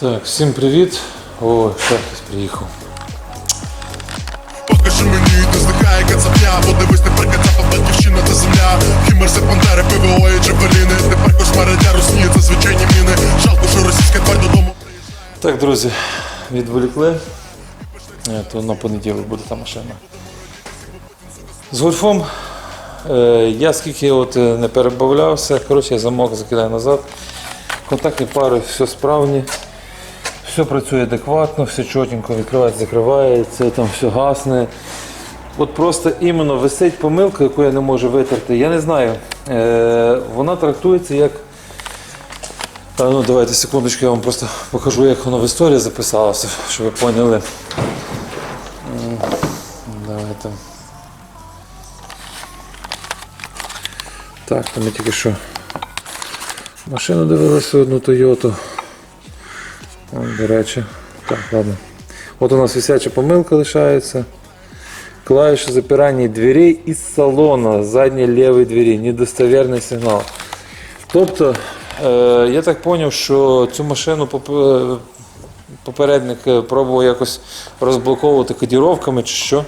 Так, всім привіт. О, ще хтось приїхав. Покажи мені, не зникає кацапня Подивись, тепер кацапа, батьківщина та земля Хімерси, пантери, ПВО і джавеліни Тепер кошмари для Росії, це звичайні міни Жалко, що російська тварь додому Так, друзі, відволікли. Е, То на понеділок буде та машина. З гольфом е, я скільки от е, не перебавлявся, коротше, я замок закидаю назад. Контактні пари все справні, все працює адекватно, все чотенько відкривається, закривається, там все гасне. От просто іменно висить помилка, яку я не можу витерти. Я не знаю. Е, вона трактується як а, ну, давайте секундочку, я вам просто покажу, як воно в історії записалося, щоб ви поняли. Давайте. Так, то ми тільки що машину дивилися одну Тойоту. До речі. Так, ладно. От у нас висяча помилка лишається. Клавиша запирання дверей із салона задньої лівої двері. Недостоверний сигнал. Тобто, е, я так зрозумів, що цю машину е, попередник е, пробував якось розблоковувати кодіровками чи що.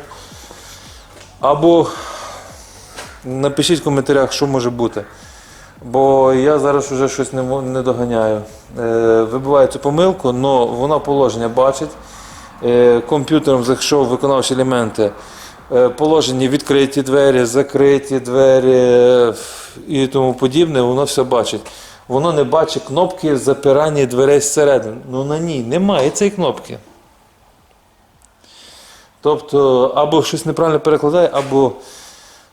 Або напишіть в коментарях, що може бути. Бо я зараз вже щось не, не доганяю. Е, вибиваю цю помилку, але вона положення бачить. Е, комп'ютером зайшов виконавчі елементи. Е, положені відкриті двері, закриті двері і тому подібне, воно все бачить. Воно не бачить кнопки запирання дверей зсередини. Ну на ній немає цієї кнопки. Тобто, або щось неправильно перекладає, або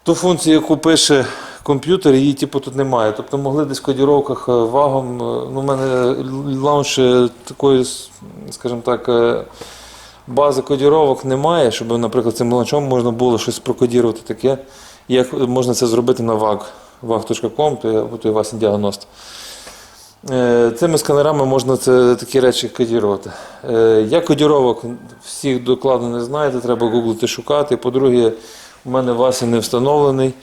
ту функцію, яку пише комп'ютер, її типу, тут немає. Тобто могли десь в кодіровках е, вагом. е, Ну, у мене лаунч е, такої, скажімо так, бази кодіровок немає, щоб, наприклад, цим лаунчом можна було щось прокодірувати таке. Як можна це зробити на VAG, vag.com, то я готую вас діагност. Цими сканерами можна це, такі речі кодірувати. Я кодіровок всіх докладно не знаєте, треба гуглити шукати. По-друге, у мене Вася не встановлений.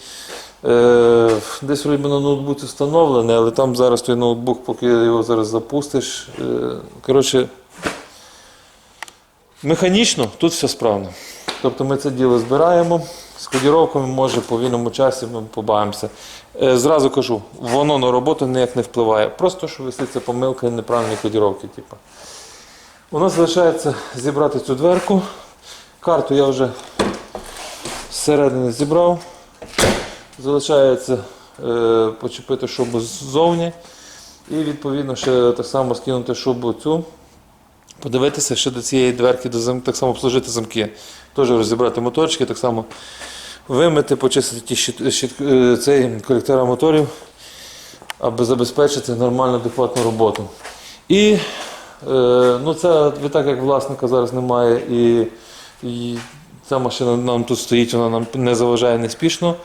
Е, Десь вроді на ноутбуці встановлений, але там зараз той ноутбук, поки його зараз запустиш. е, Коротше, механічно тут все справно. Тобто ми це діло збираємо. З кодіровками, може, по вільному часі ми побавимося. Е, Зразу кажу, воно на роботу ніяк не впливає. Просто що виситься помилка і неправильні кодіровки. Типу. У нас залишається зібрати цю дверку. Карту я вже зсередини зібрав. Залишається е, почепити шубу ззовні. І відповідно ще так само скинути шубу цю. Подивитися ще до цієї дверки, до зам... так само обслужити замки. Теж розібрати моторчики, так само вимити, почистити ті щит... щит... е, цей колектора моторів, аби забезпечити нормальну адекватну роботу. І е, ну це так як власника зараз немає, і, і ця машина нам тут стоїть, вона нам не заважає неспішно.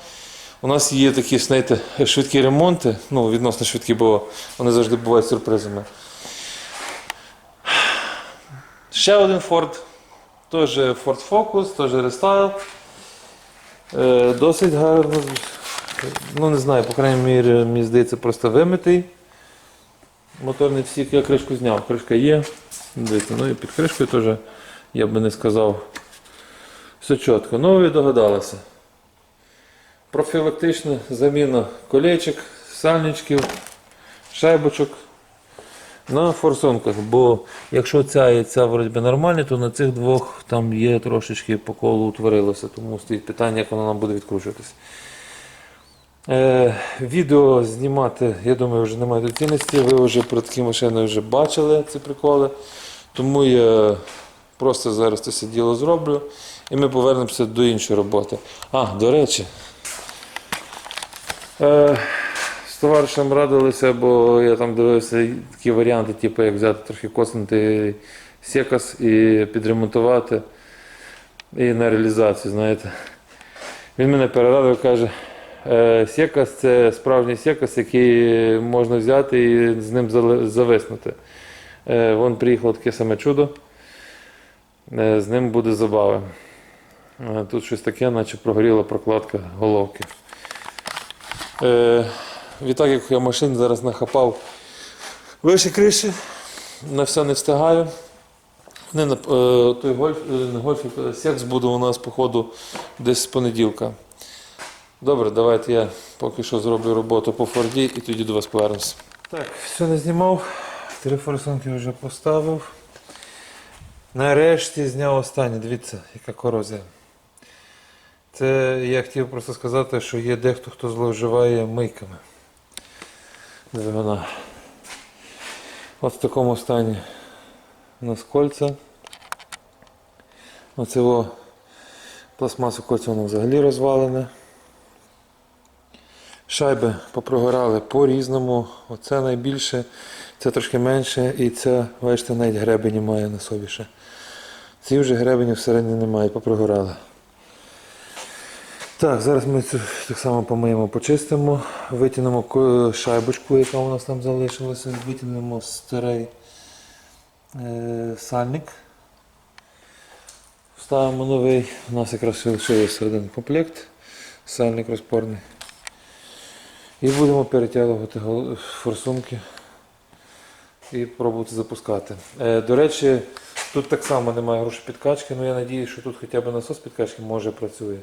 У нас є такі знаєте, швидкі ремонти, ну відносно швидкі, бо вони завжди бувають сюрпризами. Ще один Ford, теж Ford Focus, теж рестайл. Досить гарно. Ну, не знаю, по крайній мірі, мені здається, просто вимитий. Моторний всіх, я кришку зняв, кришка є. Дивіться, ну і під кришкою теж, я би не сказав, все чітко. Ну, ви догадалися. Профілактична заміна колечок, сальничків, шайбочок на форсунках. Бо якщо ця і ця вроді нормальні, то на цих двох там є трошечки по колу утворилося, тому стоїть питання, як воно нам буде відкручуватись. Е, відео знімати, я думаю, вже немає доцільності. Ви вже про такі машини вже бачили ці приколи. Тому я просто зараз це діло зроблю і ми повернемося до іншої роботи. А, до речі, з товаришем радилися, бо я там дивився такі варіанти, типу, як взяти трохи коснути секас і підремонтувати і на реалізацію, знаєте. Він мене перерадив, каже, «Е, секас це справжній секас, який можна взяти і з ним зависнути. Е, Вон приїхало таке саме чудо. Е, З ним буде забава. Е, Тут щось таке, наче прогоріла прокладка головки. Е, відтак, як я машин зараз нахапав вище криші, на все не встигаю. На, е, той гольф, е, не гольфік, а секс буде у нас, походу, десь з понеділка. Добре, давайте я поки що зроблю роботу по форді і тоді до вас повернуся. Так, все не знімав. Три форсунки вже поставив. Нарешті зняв останнє. Дивіться, яка корозія. Це я хотів просто сказати, що є дехто, хто зловживає мийками. Двигуна. От в такому стані у нас кольця. Оце о, пластмасу кольця воно взагалі розвалене. Шайби попрогорали по-різному. Оце найбільше, це трошки менше, і це, бачите, навіть гребені має на собі ще. Ці вже гребені всередині немає, попрогорали. Так, зараз ми цю так само помиємо, почистимо, витягнемо шайбочку, яка у нас там залишилася, витягнемо старий е, сальник. Вставимо новий. У нас якраз лишився один комплект, сальник розпорний. І будемо перетягувати форсунки і пробувати запускати. Е, до речі, тут так само немає грошей підкачки, але я сподіваюся, що тут хоча б насос підкачки може працює.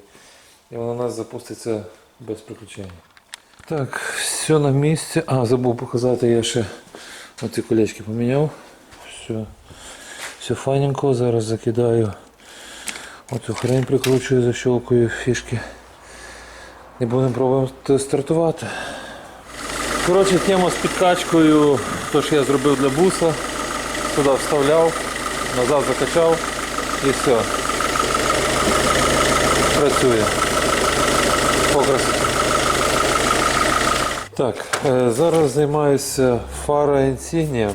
І воно у нас запуститься без приключень. Так, все на місці. А, забув показати, я ще оці колечки поміняв. Все, все файненько. Зараз закидаю оцю хрень, прикручую, защелкую фішки. І будемо пробувати стартувати. Коротше, тема з підкачкою, то що я зробив для буса. Сюди вставляв, назад закачав і все. Працює. Покрас. Так, е, зараз займаюся фара інсігнія.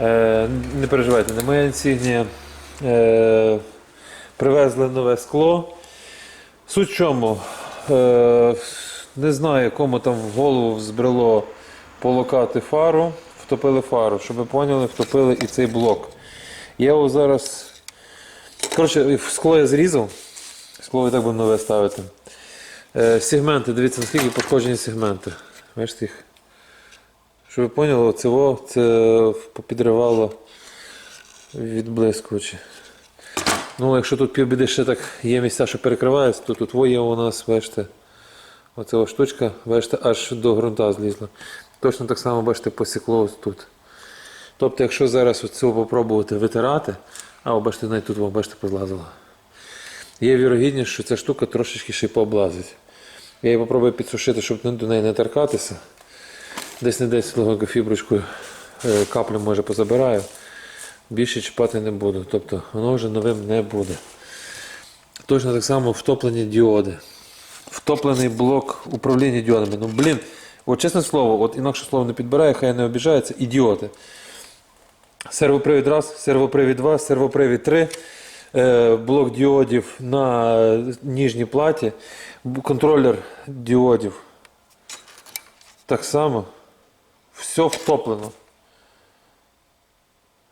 Е, не переживайте, не моя інсігнія. Е, привезли нове скло. Суть в чому? Не знаю, кому там в голову взбрело полокати фару, втопили фару, щоб ви поняли, втопили і цей блок. Я його зараз. Коротше, скло я зрізав. Скло і так будемо нове ставити. Е, сегменти, дивіться, наскільки пошкоджені сегменти. Бачите їх? Щоб ви поняли, це, це попідривало відблискувачі. Ну, якщо тут півбіди ще так є місця, що перекриваються, то тут во є у нас, бачите, оця штучка, бачите, аж до ґрунта злізла. Точно так само, бачите, посікло тут. Тобто, якщо зараз цього попробувати витирати, а, бачите, навіть тут, бачите, позлазило. Є вірогідність, що ця штука трошечки ще пооблазить. Я її попробую підсушити, щоб до неї не торкатися. Десь не десь легонько фіброчкою е, каплю може позабираю. Більше чіпати не буду. Тобто воно вже новим не буде. Точно так само втоплені діоди. Втоплений блок управління діодами. Ну, блін, от чесне слово, от інакше слово не підбираю, хай не обіжається, ідіоти. Сервопривід раз, сервопривід 2, сервопривід 3, е, блок діодів на ніжній платі, контролер діодів. Так само. Все втоплено.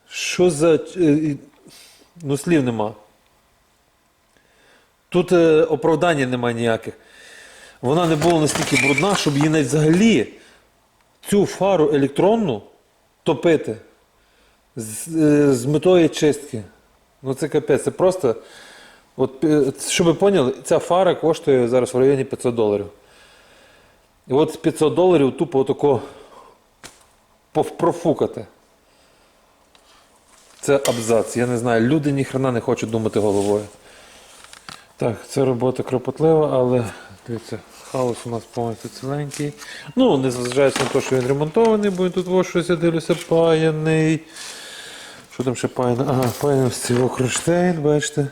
Що за. е, Ну, слів нема. Тут е, оправдання немає ніяких. Вона не була настільки брудна, щоб її навіть взагалі цю фару електронну топити з, е, з метою чистки. Ну це капець, це просто. От, е, щоб ви поняли, ця фара коштує зараз в районі 500 доларів. І от з 500 доларів тупо отако профукати. Це абзац. Я не знаю, люди ніхрена не хочуть думати головою. Так, це робота кропотлива, але дивіться, хаос у нас повністю ціленький. Ну, не зважаючи на те, що він ремонтований, бо він тут ось щось я дивлюся, паяний. Що там ще паяне? Ага, паяний ось цей кронштейн, бачите.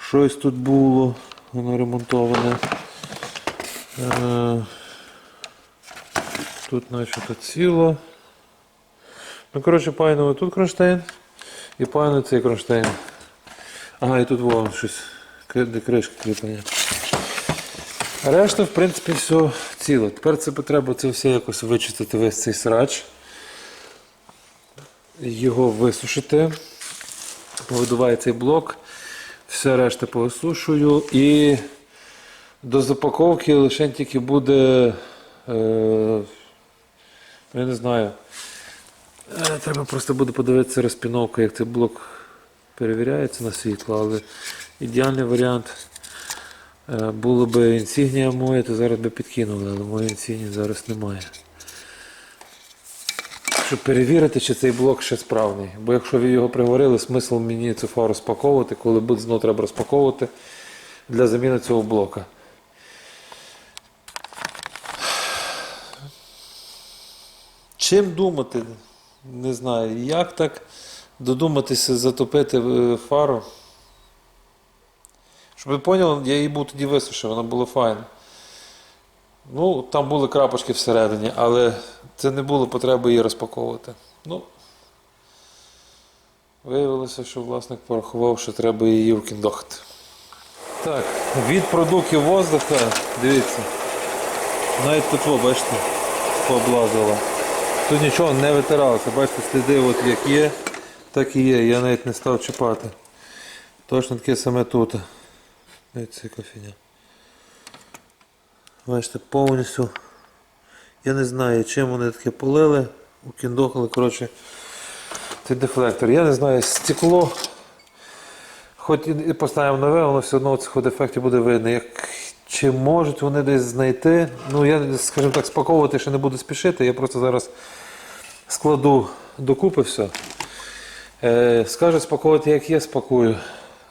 Щось тут було, воно ремонтоване. Е, Тут начебто ціло. Ну, коротше, паяно тут кронштейн і паяно цей кронштейн. Ага, і тут вон щось, де кришка кріплення. Решта, в принципі, все ціло. Тепер це треба це все якось вичистити весь цей срач. Його висушити. Повидуваю цей блок. Все решта повисушую і до запаковки лише тільки буде. Е, я не знаю. Е, Треба просто буде подивитися розпіновку, як цей блок перевіряється на світло, але ідеальний варіант е, було би інсігнія моя, то зараз би підкинули, але моєї інсігнії зараз немає. Щоб перевірити, чи цей блок ще справний. Бо якщо ви його приварили, смисл мені цю фару спаковувати, коли буде знову треба розпаковувати для заміни цього блока. Чим думати? Не знаю. Як так додуматися затопити е, фару? Щоб ви поняли, я її був тоді висушив, вона була файна. Ну, там були крапочки всередині, але це не було потреби її розпаковувати. Ну, виявилося, що власник порахував, що треба її вкіндохати. Так, від продуктів воздуха, дивіться, навіть тут, бачите, пооблазило. Тут нічого не витиралося, бачите, сліди от як є, так і є. Я навіть не став чіпати. Точно таке саме тут. Дивіться, яка фігня. Бачите, повністю. Я не знаю, чим вони таке полили, укіндохали, коротше, цей дефлектор. Я не знаю, стекло. Хоч і поставимо нове, воно все одно цих дефектів буде видно. Як, чи можуть вони десь знайти? Ну, я, скажімо так, спаковувати ще не буду спішити. Я просто зараз складу докупи все. Е, скажуть спакувати, як є, спакую.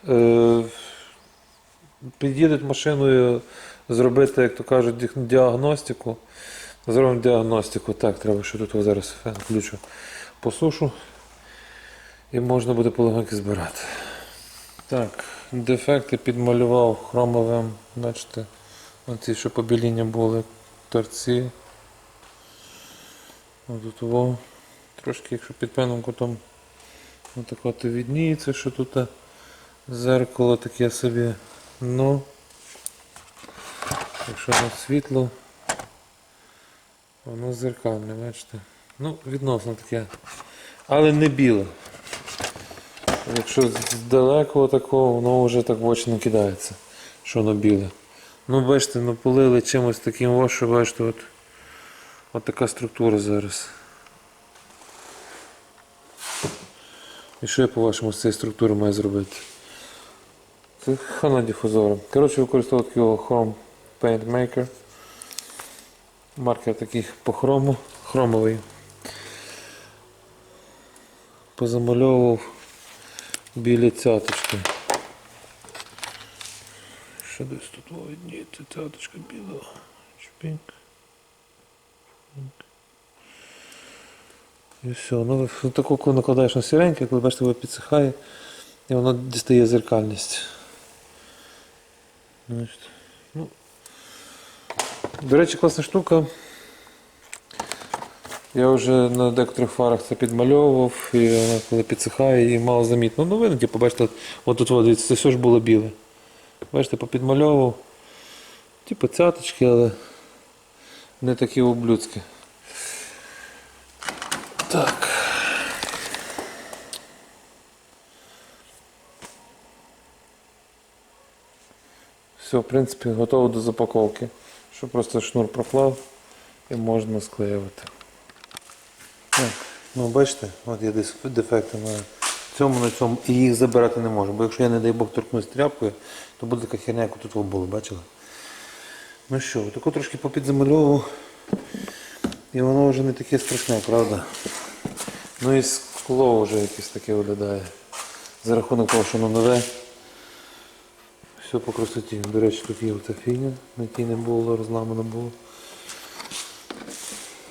Е, під'їдуть машиною зробити, як то кажуть, діагностику. Зробимо діагностику. Так, треба, що тут зараз фен включу посушу. І можна буде полегоньки збирати. Так, дефекти підмалював хромовим, бачите, оці, що побіління були, торці. Отут во. Трошки, якщо під певним кутом отак от і відніється, що тут е, зеркало таке собі. Ну, якщо на світло, воно зеркальне, бачите. Ну, відносно таке. Але не біле. Якщо здалеку такого, воно вже так в очі не кидається, що воно біле. Ну, бачите, полили чимось таким, ось, що бачите, от, от така структура зараз. І що я по-вашому з цієї структури маю зробити? Це хана дифузором. Коротше, використовувати його Chrome Paint Maker. Маркер такий по хрому, хромовий. Позамальовував білі цяточки. Що десь тут видні, це цяточка біла. Чпінк. І все. Ну, таку, коли накладаєш на сіреньке, коли бачите, воно підсихає, і воно дістає зеркальність. Значить. До речі, класна штука. Я вже на декотрих фарах це підмальовував, і вона коли підсихає і мало замітно. Ну, видно, типу, бачите, от тут от, дивіться, це все ж було біле. Бачите, попідмальовував. Типу цяточки, але не такі ублюдські. Так. Все, в принципі, готово до запаковки. Що просто шнур проклав і можна склеювати. Так, ну бачите, от є десь дефекти на цьому, на цьому, і їх забирати не можу. Бо якщо я, не дай Бог, торкнусь тряпкою, то буде така херня, яку тут було, бачили? Ну що, таку трошки попідзамальовував. І воно вже не таке страшне, правда? Ну і скло вже якесь таке виглядає. За рахунок того, що воно нове. Все по красоті. До речі, тут є оця фігня, на якій не було, розламано було.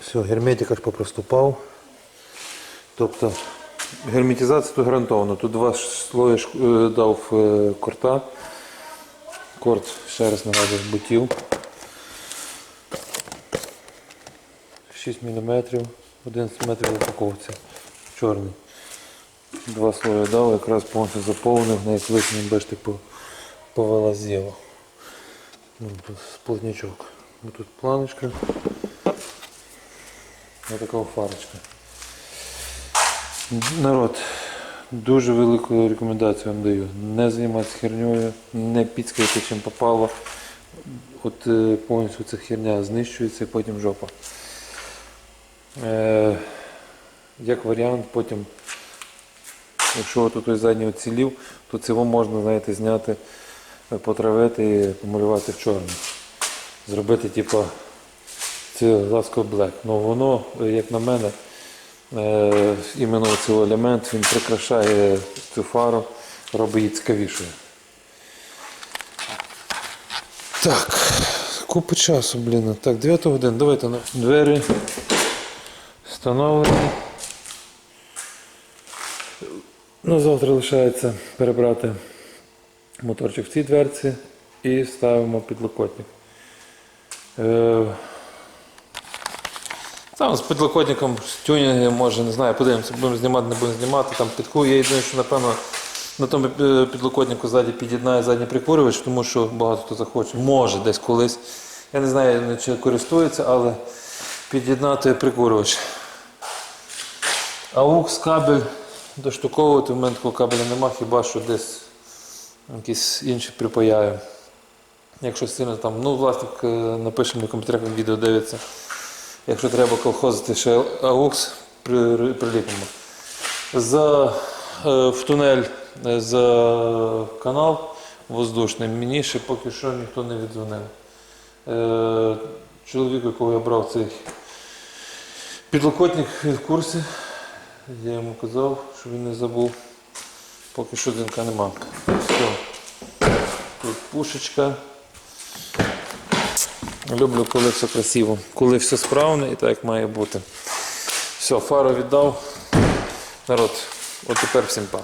Все, герметик аж попроступав. Тобто герметизація тут гарантована. Тут два слої е, дав е, корта. Корт, ще раз нагадую, з бутів. 6 мм, 11 метрів упаковці. Чорний. Два слої дав, якраз повністю заповнив, на як лишній бачите, по- повилазіло. Ну, тут Сплотнячок. Тут планочка. Ось така фарочка. Народ, дуже велику рекомендацію вам даю. Не займатися херньою, не підскайте чим попало. От е, повністю ця херня знищується і потім жопа. Е, Як варіант, потім, якщо от той задній оцілів, то цього можна, знаєте, зняти, потравити і помалювати в чорний. Зробити, типу, це Lasco Black. Ну воно, як на мене, е, іменно цей елемент він прикрашає цю фару, робить її цікавішою. Так, купа часу, блін. Так, 9 годин, давайте на двері встановлені. Ну, завтра лишається перебрати моторчик в цій дверці і ставимо підлокотник. Е, там з підлокотником з тюнінги, може, не знаю, подивимося, будемо знімати, не будемо знімати. Там підку. Я єдине, що напевно на тому е, підлокотнику ззаді під'єднає задній прикурювач, тому що багато хто захоче. Може десь колись. Я не знаю, чи користується, але під'єднати прикурювач. AUX кабель доштуковувати, в мене такого кабеля нема, хіба що десь якісь інші припаяю. Якщо сильно там, ну власник е, напише мені в коментарях, він відео дивиться. Якщо треба колхозити ще при- приліпимо. За, е, в тунель е, за канал воздушний мені ще поки що ніхто не віддзвонив. Е, Чоловік, якого я брав цей підлокотник в курсі. Я йому казав, що він не забув. Поки що дзвінка нема. Пушечка. Люблю, коли все красиво, коли все справно і так як має бути. Все, фару віддав. Народ, от тепер всім па.